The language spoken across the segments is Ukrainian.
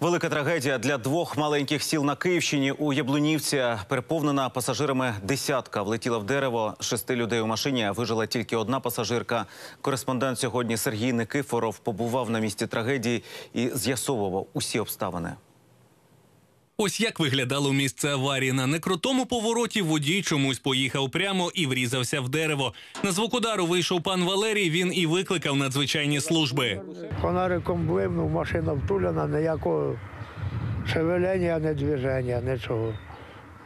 Велика трагедія для двох маленьких сіл на Київщині. У Яблунівці переповнена пасажирами десятка влетіла в дерево. Шести людей у машині вижила тільки одна пасажирка. Кореспондент сьогодні Сергій Никифоров побував на місці трагедії і з'ясовував усі обставини. Ось як виглядало місце аварії. На некрутому повороті водій чомусь поїхав прямо і врізався в дерево. На звук удару вийшов пан Валерій. Він і викликав надзвичайні служби. Фонариком блимнув, машина втуляна, ніякого шевелення, не движення, нічого.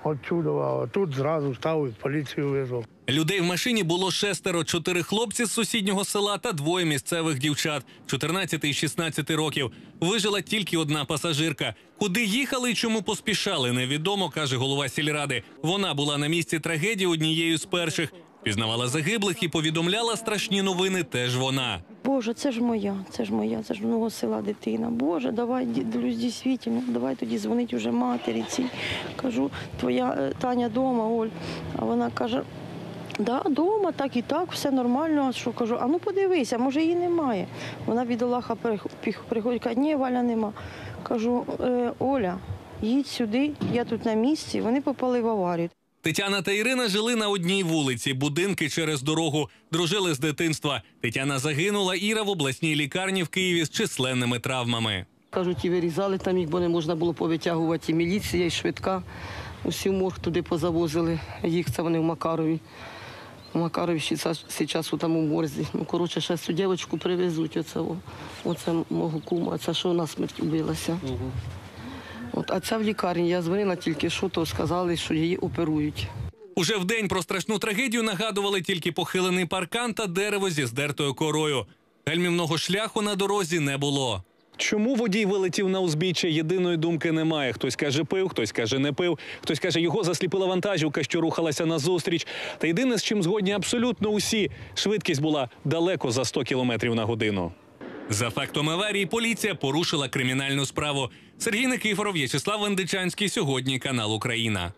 От чудово, а тут зразу став і поліцію визвав. Людей в машині було шестеро: чотири хлопці з сусіднього села та двоє місцевих дівчат 14 і 16 років. Вижила тільки одна пасажирка. Куди їхали і чому поспішали, невідомо, каже голова сільради. Вона була на місці трагедії однією з перших. Пізнавала загиблих і повідомляла страшні новини. Теж вона. Боже, це ж моя, це ж моя, це ж мого села дитина. Боже, давай дідусь дійсно, давай тоді дзвонить уже матері цій. Кажу, твоя е, Таня дома, Оль. А вона каже. Да, дома, так і так, все нормально. А що кажу, а ну подивися, може її немає. Вона бідолаха приходить, каже, ні, Валя нема. Кажу, е, Оля, їдь сюди, я тут на місці, вони попали в аварію. Тетяна та Ірина жили на одній вулиці, будинки через дорогу, дружили з дитинства. Тетяна загинула, Іра в обласній лікарні в Києві з численними травмами. Кажуть, і вирізали там їх, бо не можна було повитягувати і міліція, і швидка. Усі в морг туди позавозили їх, це вони в Макарові. В Макарові ще зараз там у морзі. Ну, коротше, ще цю дівчинку привезуть. Оце, оце мого кума, це що вона смерть убилася. От, а ця в лікарні. Я дзвонила тільки що, то сказали, що її оперують. Уже в день про страшну трагедію нагадували тільки похилений паркан та дерево зі здертою корою. Гальмівного шляху на дорозі не було. Чому водій вилетів на узбіччя? Єдиної думки немає. Хтось каже, пив, хтось каже, не пив, хтось каже, його засліпила вантажівка, що рухалася назустріч. Та єдине, з чим згодні абсолютно усі, швидкість була далеко за 100 км на годину. За фактом аварії поліція порушила кримінальну справу. Сергій Никифоров, В'ячеслав Вендичанський. Сьогодні канал Україна.